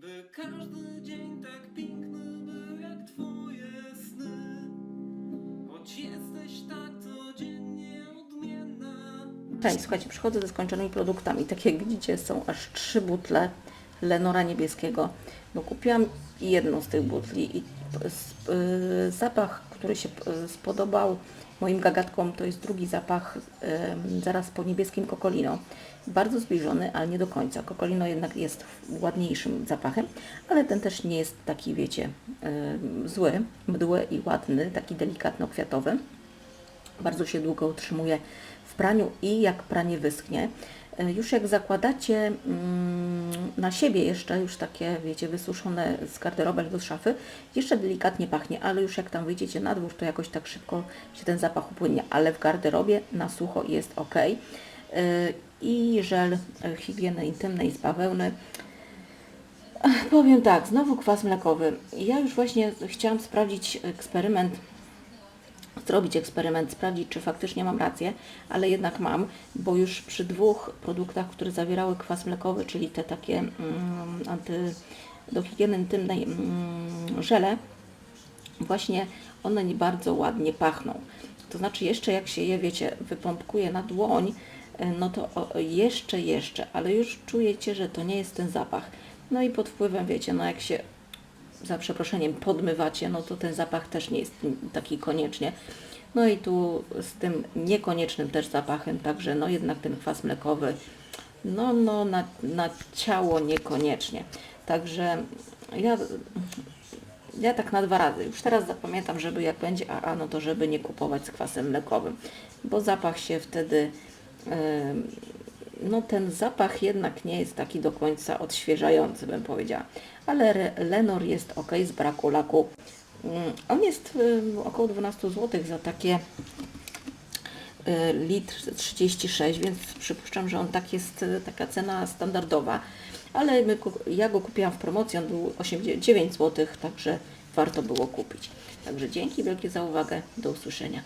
By każdy dzień tak piękny był jak twoje sny. Choć jesteś tak codziennie odmienna. Cześć, słuchajcie, przychodzę ze skończonymi produktami. Tak jak widzicie, są aż trzy butle Lenora niebieskiego. No, kupiłam jedną z tych butli i y, zapach, który się y, spodobał moim gagatkom, to jest drugi zapach y, zaraz po niebieskim Kokolino. Bardzo zbliżony, ale nie do końca. Kokolino jednak jest ładniejszym zapachem, ale ten też nie jest taki, wiecie, zły, mdły i ładny, taki delikatno-kwiatowy bardzo się długo utrzymuje w praniu i jak pranie wyschnie, już jak zakładacie mm, na siebie jeszcze, już takie, wiecie, wysuszone z garderoby z szafy, jeszcze delikatnie pachnie, ale już jak tam wyjdziecie na dwór, to jakoś tak szybko się ten zapach upłynie, ale w garderobie na sucho jest ok. E, I żel e, higieny intymnej z bawełny. Powiem tak, znowu kwas mlekowy. Ja już właśnie chciałam sprawdzić eksperyment zrobić eksperyment, sprawdzić, czy faktycznie mam rację, ale jednak mam, bo już przy dwóch produktach, które zawierały kwas mlekowy, czyli te takie mm, do higieny intymnej mm, żele, właśnie one nie bardzo ładnie pachną. To znaczy jeszcze jak się je, wiecie, wypompkuje na dłoń, e, no to jeszcze, jeszcze, ale już czujecie, że to nie jest ten zapach. No i pod wpływem, wiecie, no jak się za przeproszeniem podmywacie, no to ten zapach też nie jest taki koniecznie. No i tu z tym niekoniecznym też zapachem, także no jednak ten kwas mlekowy, no, no na, na ciało niekoniecznie. Także ja, ja tak na dwa razy. Już teraz zapamiętam, żeby jak będzie AA, no to żeby nie kupować z kwasem mlekowym, bo zapach się wtedy em, no ten zapach jednak nie jest taki do końca odświeżający, bym powiedziała. Ale Lenor jest ok z braku laku. Mm, On jest y, około 12 zł za takie y, litr 36, więc przypuszczam, że on tak jest y, taka cena standardowa. Ale my, ja go kupiłam w promocji, on był 8, 9 zł, także warto było kupić. Także dzięki wielkie za uwagę, do usłyszenia.